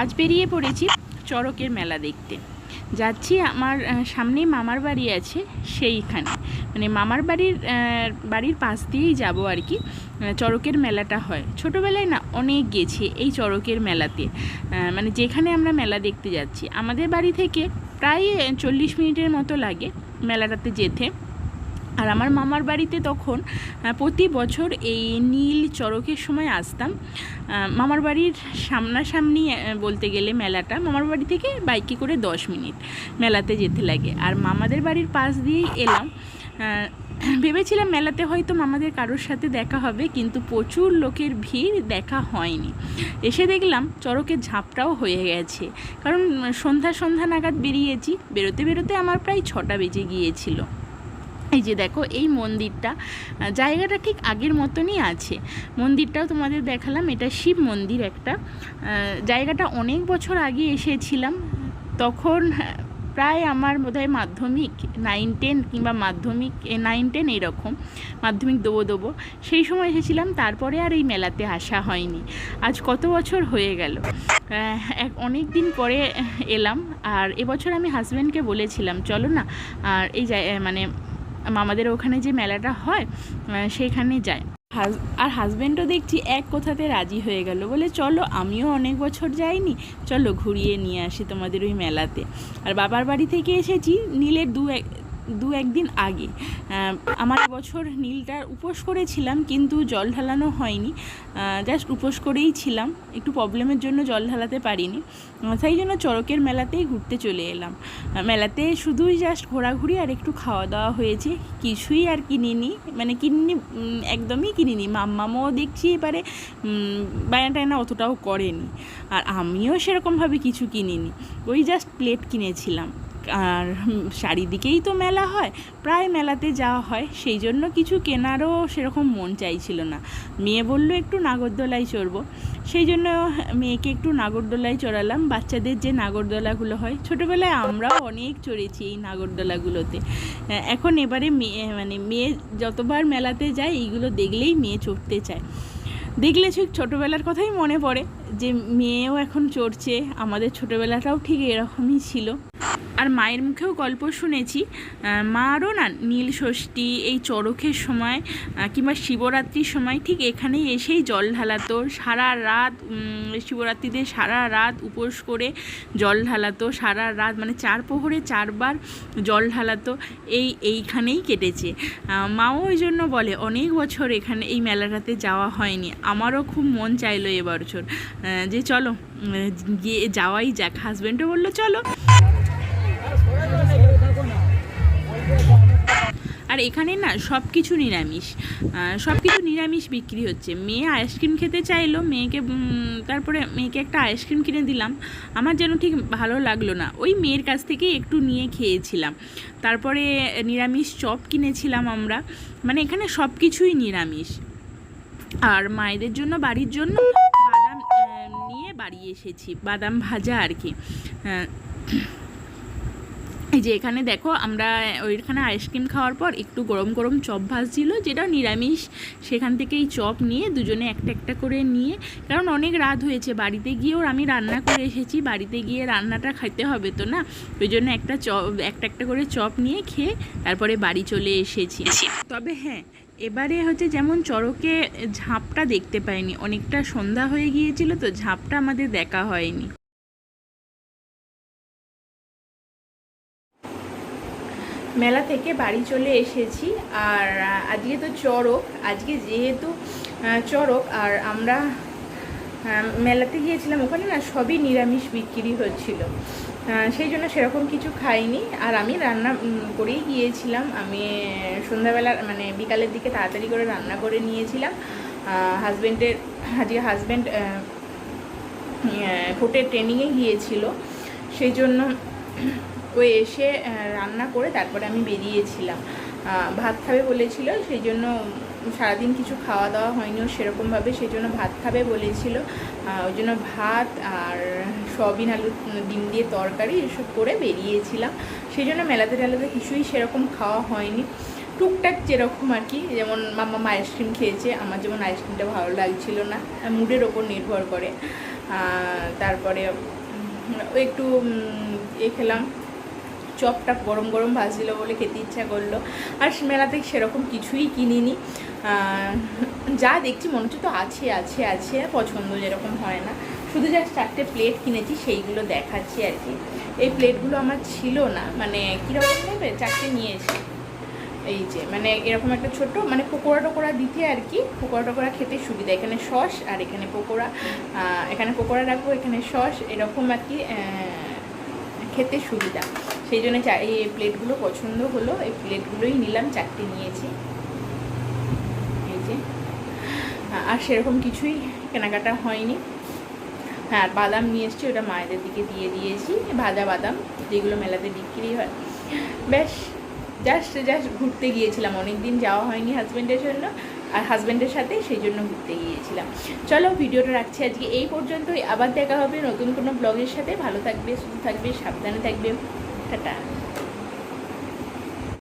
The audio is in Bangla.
আজ বেরিয়ে পড়েছি চড়কের মেলা দেখতে। যাচ্ছি আমার আহ, সামনেই মামার বাড়ি আছে সেইখানে। মানে মামার বাড়ির বাড়ির পাশ দিয়েই যাব আর কি। আহ, চড়কের মেলাটা হয়। ছোটোবেলায় না অনেক গেছি এই চড়কের মেলাতে। মানে যেখানে আমরা মেলা দেখতে যাচ্ছি। আমাদের বাড়ি থেকে প্রায় চল্লিশ মিনিটের মতো লাগে মেলাটাতে যেতে। আর আমার মামার বাড়িতে তখন প্রতি বছর এই নীল চড়কের সময় আসতাম। মামার বাড়ির সামনাসামনি বলতে গেলে মেলাটা, মামার বাড়ি থেকে বাইকে করে দশ মিনিট মেলাতে যেতে লাগে। আর মামাদের বাড়ির পাশ দিয়েই এলাম। ভেবেছিলাম মেলাতে হয়তো মামাদের কারোর সাথে দেখা হবে, কিন্তু প্রচুর লোকের ভিড় দেখা হয়নি। এসে দেখলাম চড়কের ঝাপটাও হয়ে গেছে। কারণ সন্ধ্যা সন্ধ্যা নাগাদ বেরিয়েছি। বেরোতে বেরোতে আমার প্রায় ছটা বেজে গিয়েছিল। এই যে দেখো, এই মন্দিরটা জায়গাটা ঠিক আগের মতনই আছে। মন্দিরটাও তোমাদের দেখালাম, এটা শিব মন্দির একটা। জায়গাটা অনেক বছর আগে এসেছিলাম। তখন প্রায় আমার বোধহয় মাধ্যমিক নাইন টেন কিংবা মাধ্যমিক নাইন টেন এইরকম মাধ্যমিক দেবো দেবো। সেই সময় এসেছিলাম, তারপরে আর এই মেলাতে আসা হয়নি। আজ কত বছর হয়ে গেল। এক, অনেক দিন পরে এলাম, আর এবছর আমি হাজব্যান্ডকে বলেছিলাম, চলো না। আর এই মানে মামাদের ওখানে যে মেলাটা হয় সেইখানে যায়। আর হাজব্যান্ডও দেখছি এক কোথাতে রাজি হয়ে গেল, বলে চলো আমিও অনেক বছর যাইনি, চলো ঘুরিয়ে নিয়ে আসি তোমাদের ওই মেলাতে। আর বাবার বাড়ি থেকে এসেছি নীলের দু এক দু একদিন আগে। আমার বছর নীলটার উপোস করেছিলাম কিন্তু জল ঢালানো হয়নি। জাস্ট উপোস করেই ছিলাম। একটু প্রবলেমের জন্য জল ঢালাতে পারিনি। সেই জন্য চড়কের মেলাতেই ঘুরতে চলে এলাম। মেলাতে শুধুই জাস্ট ঘোরাঘুরি আর একটু খাওয়া দাওয়া হয়েছে। কিছুই আর কিনিনি। মানে কিনিনি একদমই কিনিনি। মাম্মামও দেখছি এবারে বায়না টায়না অতটাও করেনি। আর আমিও সেরকমভাবে কিছু কিনিনি। ওই জাস্ট প্লেট কিনেছিলাম। আর চারিদিকেই তো মেলা হয়, প্রায় মেলাতে যাওয়া হয়, সেই জন্য কিছু কেনারও সেরকম মন চাইছিল না। মেয়ে বলল, একটু নাগরদোলায় চড়বো। সেই জন্য মেয়েকে একটু নাগরদোলায় চড়ালাম। বাচ্চাদের যে নাগরদোলাগুলো হয়, ছোটোবেলায় আমরাও অনেক চড়েছি এই নাগরদোলাগুলোতে। এখন এবারে মেয়ে মানে মেয়ে যতবার মেলাতে যায়, এইগুলো দেখলেই মেয়ে চড়তে চায়। দেখলে ঠিক ছোটোবেলার কথাই মনে পড়ে যে মেয়েও এখন চড়ছে, আমাদের ছোটোবেলাটাও ঠিক এরকমই ছিল। আর মায়ের মুখেও গল্প শুনেছি মারও না নীল ষষ্ঠী, এই চড়কের সময় কিংবা শিবরাত্রির সময় ঠিক এখানেই এসেই জল ঢালাতো, সারা রাত শিবরাত্রিতে সারা রাত উপোস করে জল ঢালাতো, সারা রাত মানে চার প্রহরে চারবার জল ঢালাতো, এই এইখানেই কেটেছে। মাও ওই জন্য বলে, অনেক বছর এখানে এই মেলাটাতে যাওয়া হয়নি, আমারও খুব মন চাইলো এবছর যে চলো গিয়ে যাওয়াই যাক। হাজব্যান্ডও বলল, চলো। আর এখানে না সব কিছু নিরামিষ। সব কিছু নিরামিষ বিক্রি হচ্ছে। মেয়ে আইসক্রিম খেতে চাইলো, মেয়েকে তারপরে মেয়েকে একটা আইসক্রিম কিনে দিলাম। আমার যেন ঠিক ভালো লাগল না। ওই মেয়ের কাছ থেকেই একটু নিয়ে খেয়েছিলাম। তারপরে নিরামিষ চপ কিনেছিলাম আমরা। মানে এখানে সব কিছুই নিরামিষ। আর মায়েদের জন্য, বাড়ির জন্য বাদাম নিয়ে বাড়ি এসেছি। বাদাম ভাজা আর কি। এই যে এখানে দেখো, আমরা ওইখানে আইসক্রিম খাওয়ার পর একটু গরম গরম চপ ভাজছিল, যেটা নিরামিষ। সেখান থেকে এই চপ নিয়ে দুজনে একটা একটা করে নিয়ে, কারণ অনেক রাত হয়েছে, বাড়িতে গিয়েও আমি রান্না করে এসেছি, বাড়িতে গিয়ে রান্নাটা খাইতে হবে তো না? ওই জন্য একটা চপ, একটা একটা করে চপ নিয়ে খেয়ে তারপরে বাড়ি চলে এসেছি। তবে হ্যাঁ এবারে হচ্ছে যেমন চড়কে ঝাঁপটা দেখতে পাইনি, অনেকটা সন্ধ্যা হয়ে গিয়েছিল তো ঝাঁপটা আমাদের দেখা হয়নি। মেলা থেকে বাড়ি চলে এসেছি আর আজকে তো চড়ক। আজকে যেহেতু চড়ক আর আমরা মেলাতে গিয়েছিলাম, ওখানে না সবই নিরামিষ বিক্রি হচ্ছিল। সেই জন্য সেরকম কিছু খাইনি। আর আমি রান্না করেই গিয়েছিলাম। আমি সন্ধ্যাবেলা মানে বিকালের দিকে তাড়াতাড়ি করে রান্না করে নিয়েছিলাম। হাজব্যান্ডের আজকে হাজব্যান্ড ভোটের ট্রেনিংয়ে গিয়েছিল। সেই জন্য ও এসে রান্না করে তারপরে আমি বেরিয়েছিলাম। ভাত খাবে বলেছিল সেই জন্য সারাদিন কিছু খাওয়া দাওয়া হয়নি সেরকমভাবে সেই জন্য ভাত খাবে বলেছিল। ওই জন্য ভাত আর সয়াবিন আলু, ডিম দিয়ে তরকারি এসব করে বেরিয়েছিলাম। সেই জন্য মেলাতে টেলাতে কিছুই সেরকম খাওয়া হয়নি। টুকটাক যেরকম আর কি, যেমন মাম্মা আইসক্রিম খেয়েছে, আমার যেমন আইসক্রিমটা ভালো লাগছিল না মুডের ওপর নির্ভর করে। তারপরে একটু এ খেলাম। চপটা গরম গরম ভাজছিল বলে খেতে ইচ্ছা করল। আর মেলাতে সেরকম কিছুই কিনিনি। যা দেখছি মনে হচ্ছে তো আছে আছে আছে পছন্দ যেরকম হয় না। শুধু জাস্ট চারটে প্লেট কিনেছি, সেইগুলো দেখাচ্ছি আর কি। এই প্লেটগুলো আমার ছিল না মানে কীরকম নেবে চারটে নিয়েছি। এই যে মানে এরকম একটা ছোট মানে পকোড়া টকোড়া দিতে আর কি। পকোড়া টকোড়া খেতে সুবিধা, এখানে সস আর এখানে পকোড়া। এখানে পকোড়া রাখব, এখানে সস, এরকম আর কি খেতে সুবিধা। সেই জন্য এই প্লেটগুলো পছন্দ হলো। এই প্লেটগুলোই নিলাম, চারটে নিয়েছি। এই যে। আর সেরকম কিছুই কেনাকাটা হয়নি। হ্যাঁ বাদাম নিয়ে এসছি, ওটা মায়েদের দিকে দিয়ে দিয়েছি, ভাজা বাদাম, যেগুলো মেলাতে বিক্রি হয়। ব্যাস জাস্ট জাস্ট ঘুরতে গিয়েছিলাম। অনেক দিন যাওয়া হয়নি হাজব্যান্ডের জন্য, আর হাজব্যান্ডের সাথে সেই জন্য ঘুরতে গিয়েছিলাম। চলো, ভিডিওটা রাখছি আজকে এই পর্যন্তই। আবার দেখা হবে নতুন কোনো ব্লগের সাথে। ভালো থাকবে, সুস্থ থাকবে, সাবধানে থাকবে। That.